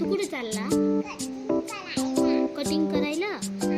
तू कुठे चालला? कटिंग करायला.